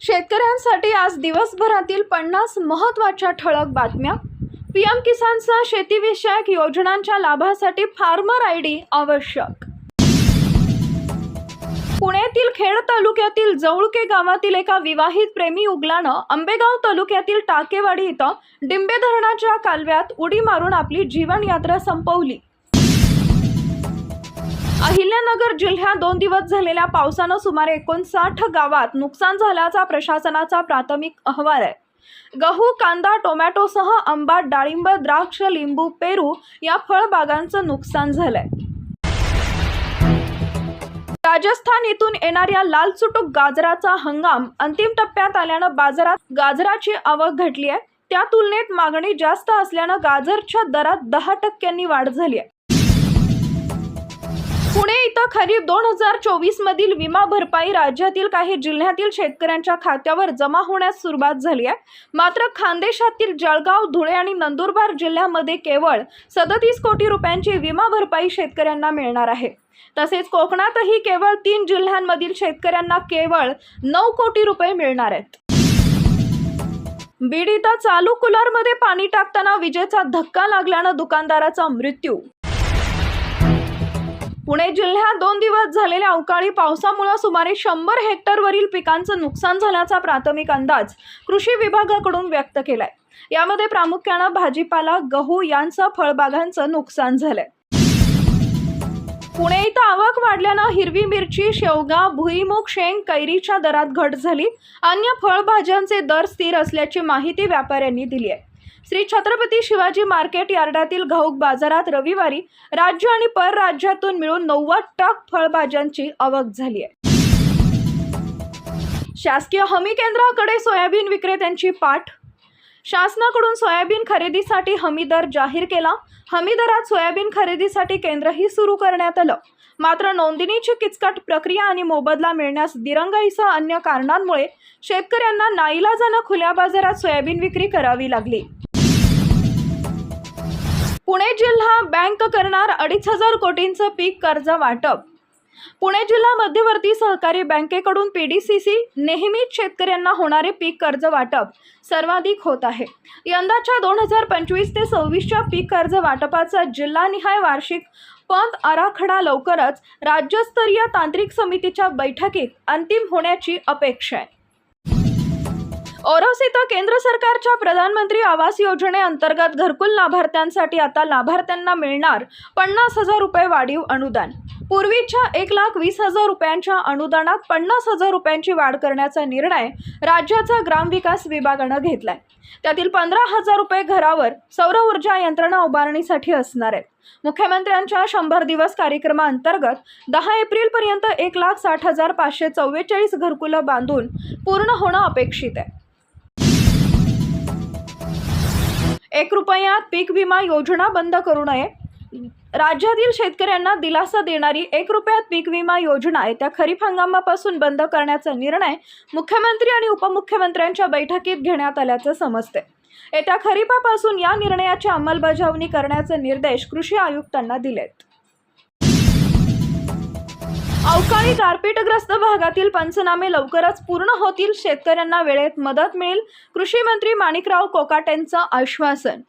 शेतकऱ्यांसाठी आज दिवसभरातील पन्नास महत्त्वाच्या ठळक बातम्या. पी एम किसानचा शेतीविषयक योजनांच्या लाभासाठी फार्मर आय डी आवश्यक. पुण्यातील खेड तालुक्यातील जवळके गावातील एका विवाहित प्रेमी उगलानं आंबेगाव तालुक्यातील टाकेवाडी इथं डिंबे धरणाच्या कालव्यात उडी मारून आपली जीवनयात्रा संपवली. अहिल्यानगर जिल्ह्यात दोन दिवस झालेल्या पावसानं सुमारे एकोणसाठ गावात नुकसान झाल्याचा प्रशासनाचा प्राथमिक अहवाल आहे. गहू कांदा टोमॅटोसह आंबा डाळिंब द्राक्ष लिंबू पेरू या फळबागांचं नुकसान झालंय. राजस्थान इथून येणाऱ्या लाल चुटूक गाजराचा हंगाम अंतिम टप्प्यात आल्यानं बाजारात गाजराची आवक घटली आहे. त्या तुलनेत मागणी जास्त असल्यानं गाजरच्या दरात दहा टक्क्यांनी वाढ झाली आहे. पुणे इथं खरीप दोन हजार चोवीस मधील विमा भरपाई राज्यातील काही जिल्ह्यातील शेतकऱ्यांच्या खात्यावर जमा होण्यास सुरुवात झाली आहे. मात्र खानदेशातील जळगाव धुळे आणि नंदुरबार जिल्ह्यामध्ये केवळ सदतीस कोटी रुपयांची विमा भरपाई शेतकऱ्यांना मिळणार आहे. तसेच कोकणातही केवळ तीन जिल्ह्यांमधील शेतकऱ्यांना केवळ नऊ कोटी रुपये मिळणार आहेत. बीड इथं चालू कुलरमध्ये पाणी टाकताना विजेचा धक्का लागल्यानं दुकानदाराचा मृत्यू पुणे जिल्ह्यात दोन दिवस झालेल्या अवकाळी पावसामुळे सुमारे शंभर हेक्टरवरील पिकांचं नुकसान झाल्याचा प्राथमिक अंदाज कृषी विभागाकडून व्यक्त केलाय. यामध्ये प्रामुख्यानं भाजीपाला गहू यांचं फळबागांचं नुकसान झालंय. पुणे इथं आवक वाढल्यानं हिरवी मिरची शेवगा भुईमुग शेंग कैरीच्या दरात घट झाली. अन्य फळभाज्यांचे दर स्थिर असल्याची माहिती व्यापाऱ्यांनी दिली आहे श्री छत्रपती शिवाजी मार्केट यार्डातील घाऊक बाजारात रविवारी राज्य आणि परराज्यातून मिळून नव्वद टक फळभाज्यांची आवक झाली आहे. शासकीय हमी केंद्राकडे सोयाबीन विक्रेत्यांची पाठ. शासनाकडून सोयाबीन खरेदीसाठी हमी दर जाहीर केला. हमी दरात सोयाबीन खरेदीसाठी केंद्रही सुरू करण्यात आलं. मात्र नोंदणीची किचकट प्रक्रिया आणि मोबदला मिळण्यास दिरंगाईसह अन्य कारणांमुळे शेतकऱ्यांना नाईलाजानं खुल्या बाजारात सोयाबीन विक्री करावी लागली. पुणे जिल्हा बँक करणार अडीच हजार कोटींचं पीक कर्ज वाटप. पुणे जिल्हा मध्यवर्ती सहकारी बँकेकडून पी डी सी सी नेहमीच शेतकऱ्यांना होणारे पीक कर्ज वाटप सर्वाधिक होत आहे. यंदाच्या दोन हजार पंचवीस ते सव्वीसच्या पीक कर्ज वाटपाचा जिल्हानिहाय वार्षिक पत आराखडा लवकरच राज्यस्तरीय तांत्रिक समितीच्या बैठकीत अंतिम होण्याची अपेक्षा आहे. ओरोस इथं केंद्र सरकारच्या प्रधानमंत्री आवास योजनेअंतर्गत घरकुल लाभार्थ्यांसाठी आता लाभार्थ्यांना मिळणार पन्नास हजार रुपये वाढीव अनुदान. पूर्वीच्या एक लाख वीस हजार रुपयांच्या अनुदानात पन्नास हजार रुपयांची वाढ करण्याचा निर्णय राज्याचा ग्रामविकास विभागानं घेतलाय. त्यातील पंधरा हजार रुपये घरावर सौर ऊर्जा यंत्रणा उभारणीसाठी असणार आहेत. मुख्यमंत्र्यांच्या शंभर दिवस कार्यक्रमाअंतर्गत दहा एप्रिलपर्यंत एक लाख साठ हजार पाचशे चव्वेचाळीस घरकुलं बांधून पूर्ण होणं अपेक्षित आहे. एक रुपयात पीक विमा योजना बंद करू नये. राज्यातील शेतकऱ्यांना दिलासा देणारी एक रुपयात पीक विमा योजना येत्या खरीप हंगामापासून बंद करण्याचा निर्णय मुख्यमंत्री आणि उपमुख्यमंत्र्यांच्या बैठकीत घेण्यात आल्याचं समजते येत्या खरीपापासून या निर्णयाची अंमलबजावणी करण्याचे निर्देश कृषी आयुक्तांना दिलेत. अवकाळी गारपीटग्रस्त भागातील पंचनामे लवकरच पूर्ण होतील. शेतकऱ्यांना वेळेत मदत मिळेल. कृषी मंत्री माणिकराव कोकाटेंचं आश्वासन.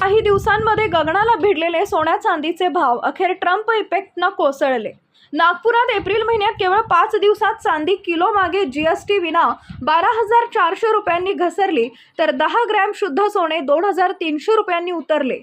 काही दिवसांमध्ये गगनाला भिडलेले सोन्या चांदीचे भाव अखेर ट्रम्प इफेक्टनं कोसळले. नागपुरात एप्रिल महिन्यात केवळ पाच दिवसात चांदी किलो मागे जीएसटी विना बारा हजार चारशे रुपयांनी घसरली तर दहा ग्रॅम शुद्ध सोने दोन हजार तीनशे रुपयांनी उतरले.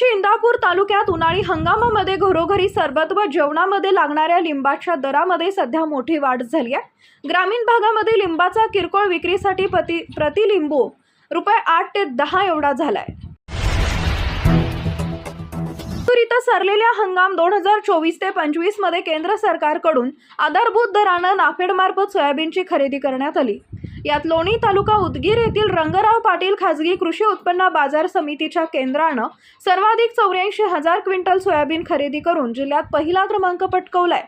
यावर्षी इंदापूर तालुक्यात उन्हाळी हंगामामध्ये घरोघरी सरबत व जेवणामध्ये लागणाऱ्या लिंबाच्या दरामध्ये सध्या मोठी वाढ झाली आहे. ग्रामीण भागामध्ये लिंबाचा किरकोळ विक्रीसाठी प्रति प्रतिलिंबू रुपये आठ ते दहा एवढा झालाय. इथं सरलेल्या हंगाम दोन हजार चोवीस ते पंचवीसमध्ये केंद्र सरकारकडून आधारभूत दरानं नाफेडमार्फत सोयाबीनची खरेदी करण्यात आली. यात लोणी तालुका उदगीर येथील रंगराव पाटील खाजगी कृषी उत्पन्न बाजार समितीच्या केंद्रानं सर्वाधिक चौऱ्याऐंशी हजार क्विंटल सोयाबीन खरेदी करून जिल्ह्यात पहिला क्रमांक पटकवलाय.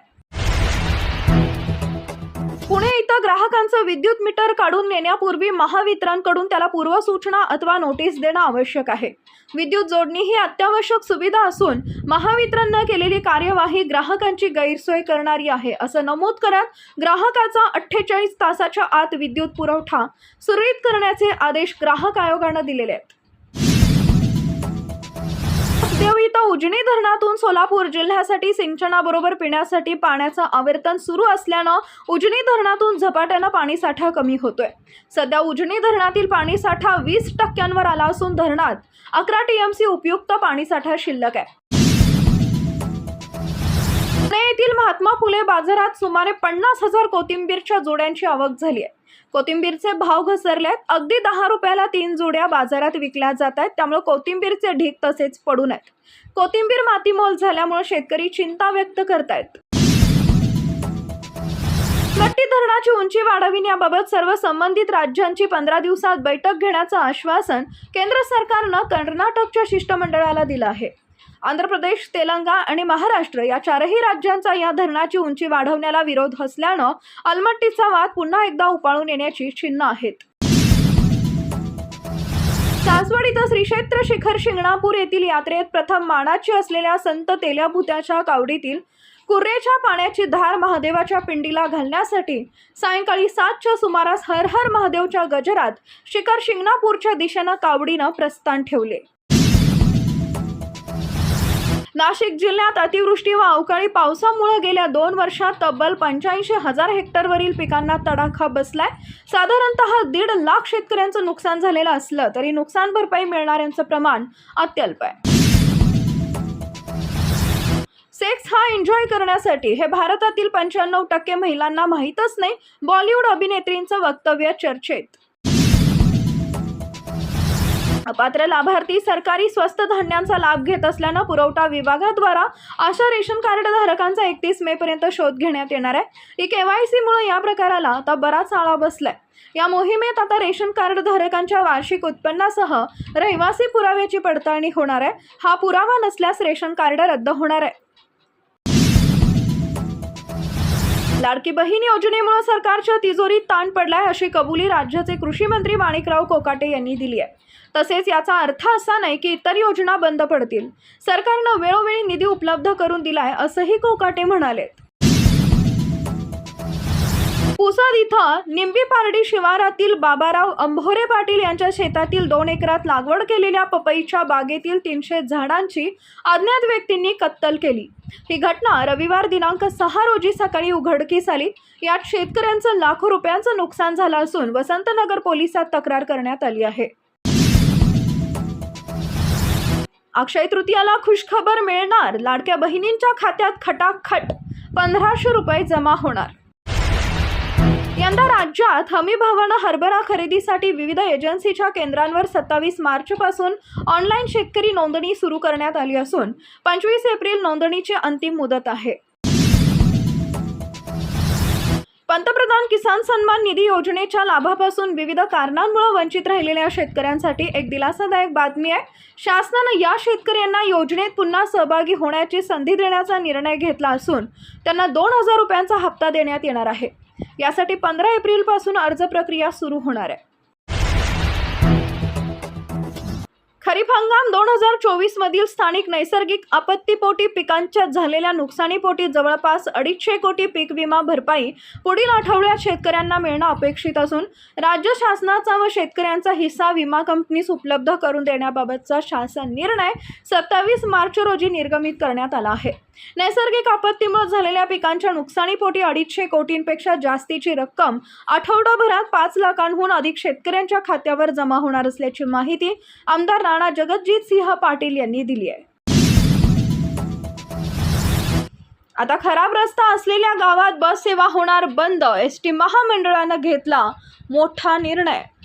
पुणे इथं ग्राहकांचं विद्युत मीटर काढून नेण्यापूर्वी महावितरणकडून त्याला पूर्वसूचना अथवा नोटीस देणं आवश्यक आहे. विद्युत जोडणी ही अत्यावश्यक सुविधा असून महावितरणनं केलेली कार्यवाही ग्राहकांची गैरसोय करणारी आहे असं नमूद करत ग्राहकाचा अठ्ठेचाळीस तासाच्या आत विद्युत पुरवठा सुरळीत करण्याचे आदेश ग्राहक आयोगानं दिलेले आहेत. इथं उजनी धरणातून सोलापूर जिल्ह्यासाठी सिंचनाबरोबर पिण्यासाठी पाण्याचं आवर्तन सुरू असल्यानं उजनी धरणातून झपाट्यानं पाणीसाठा कमी होतोय. सध्या उजनी धरणातील पाणीसाठा वीस टक्क्यांवर आला असून धरणात अकरा टीएमसी उपयुक्त पाणीसाठा शिल्लक आहे. पुणे येथील महात्मा फुले बाजारात सुमारे पन्नास हजार कोथिंबीरच्या जोड्यांची आवक झाली आहे. कोथिंबीरचे भाव घसरलेत. अगदी दहा रुपयाला तीन जोड्या बाजारात विकल्या जात आहेत. त्यामुळे कोथिंबीरचे ढीग तसेच पडून आहेत कोथिंबीर मातीमोल झाल्यामुळे शेतकरी चिंता व्यक्त करतायत. गट्टी धरणाची उंची वाढविण्याबाबत सर्व संबंधित राज्यांची पंधरा दिवसात बैठक घेण्याचं आश्वासन केंद्र सरकारनं कर्नाटकच्या शिष्टमंडळाला दिलं आहे. आंध्र प्रदेश तेलंगा आणि महाराष्ट्र या चारही राज्यांचा या धरणाची उंची वाढवण्याला विरोध असल्यानं अलमट्टीचा वाद पुन्हा एकदा उपाळून येण्याची चिन्ह आहेत. सासवड इथं श्रीक्षेत्र शिखर शिंगणापूर येथील यात्रेत प्रथम मानाची असलेल्या संत तेल्याभूत्याच्या कावडीतील कुर्रेच्या पाण्याची धार महादेवाच्या पिंडीला घालण्यासाठी सायंकाळी सातच्या सुमारास हर हर महादेवच्या गजरात शिखर शिंगणापूरच्या दिशेनं कावडीनं प्रस्थान ठेवले. नाशिक जिल्ह्यात अतिवृष्टी व अवकाळी पावसामुळे गेल्या दोन वर्षात तब्बल पंच्याऐंशी हजार हेक्टरवरील पिकांना तडाखा बसलाय. साधारणतः दीड लाख शेतकऱ्यांचं नुकसान झालेलं असलं तरी नुकसान भरपाई मिळणाऱ्यांचं प्रमाण अत्यल्प आहे. सेक्स हा एन्जॉय करण्यासाठी हे भारतातील पंच्याण्णव टक्के महिलांना माहीतच नाही. बॉलिवूड अभिनेत्रींचं वक्तव्य चर्चेत. अपात्र लाभार्थी सरकारी स्वस्त धान्यांचा लाभ घेत असल्यानं पुरवठा विभागाद्वारा अशा रेशन कार्ड धारकांचा एकतीस मे पर्यंत शोध घेण्यात येणार आहे. ही केवायसीमुळे या प्रकाराला आता बराच आळा बसलाय. या मोहिमेत आता रेशन कार्ड धारकांच्या वार्षिक उत्पन्नासह रहिवासी पुराव्याची पडताळणी होणार आहे. हा पुरावा नसल्यास रेशन कार्ड रद्द होणार आहे. लाडकी बहीण योजनेमुळे सरकारच्या तिजोरीत ताण पडलाय अशी कबुली राज्याचे कृषी मंत्री माणिकराव कोकाटे यांनी दिली आहे. तसेच याचा अर्थ असा नाही की इतर योजना बंद पडतील. सरकारनं वेळोवेळी निधी उपलब्ध करून दिलाय असंही कोकाटे म्हणाले पुसद इथं निंबी पारडी शिवारातील बाबाराव अंभोरे पाटील यांच्या शेतातील दोन एकरात लागवड केलेल्या पपईच्या बागेतील तीनशे झाडांची अज्ञात व्यक्तींनी कत्तल केली. ही घटना रविवार दिनांक सहा रोजी सकाळी उघडकीस आली. यात शेतकऱ्यांचं लाखो रुपयांचं नुकसान झालं असून वसंतनगर पोलिसात तक्रार करण्यात आली आहे. अक्षय तृतीयाला खुशखबर मिळणार. लाडक्या बहिणींच्या खात्यात खटाखट पंधराशे रुपये जमा होणार. यंदा राज्यात हमी भावानं हरभरा खरेदीसाठी विविध एजन्सीच्या केंद्रांवर सत्तावीस मार्चपासून ऑनलाईन शेतकरी नोंदणी सुरू करण्यात आली असून पंचवीस एप्रिल नोंदणीची अंतिम मुदत आहे. पंतप्रधान किसान सन्मान निधी योजनेच्या लाभापासून विविध कारणांमुळे वंचित राहिलेल्या शेतकऱ्यांसाठी एक दिलासादायक बातमी आहे. शासनानं या शेतकऱ्यांना योजनेत पुन्हा सहभागी होण्याची संधी देण्याचा निर्णय घेतला असून त्यांना दोन हजार रुपयांचा हप्ता देण्यात येणार आहे. यासाठी पंधरा एप्रिलपासून अर्ज प्रक्रिया सुरू होणार आहे. खरीप हंगाम दोन हजार चोवीस मधील स्थानिक नैसर्गिक आपत्तीपोटी पिकांच्या झालेल्या नुकसानीपोटी जवळपास अडीचशे कोटी पीक विमा भरपाई पुढील आठवड्यात शेतकऱ्यांना मिळणं अपेक्षित असून राज्य शासनाचा व शेतकऱ्यांचा हिस्सा विमा कंपनीस उपलब्ध करून देण्याबाबतचा शासन निर्णय सत्तावीस मार्च रोजी निर्गमित करण्यात आला आहे. नैसर्गिक आपत्तीमुळे झालेल्या पिकांच्या नुकसानीपोटी अडीचशे कोटींपेक्षा जास्तीची रक्कम आठवडाभरात पाच लाखांहून अधिक शेतकऱ्यांच्या खात्यावर जमा होणार असल्याची माहिती आमदार राणा जगतजीत सिंह पाटील यांनी दिली आहे. आता खराब रस्ता असलेल्या गावात बस सेवा होणार बंद एस टी महामंडळानं घेतला मोठा निर्णय.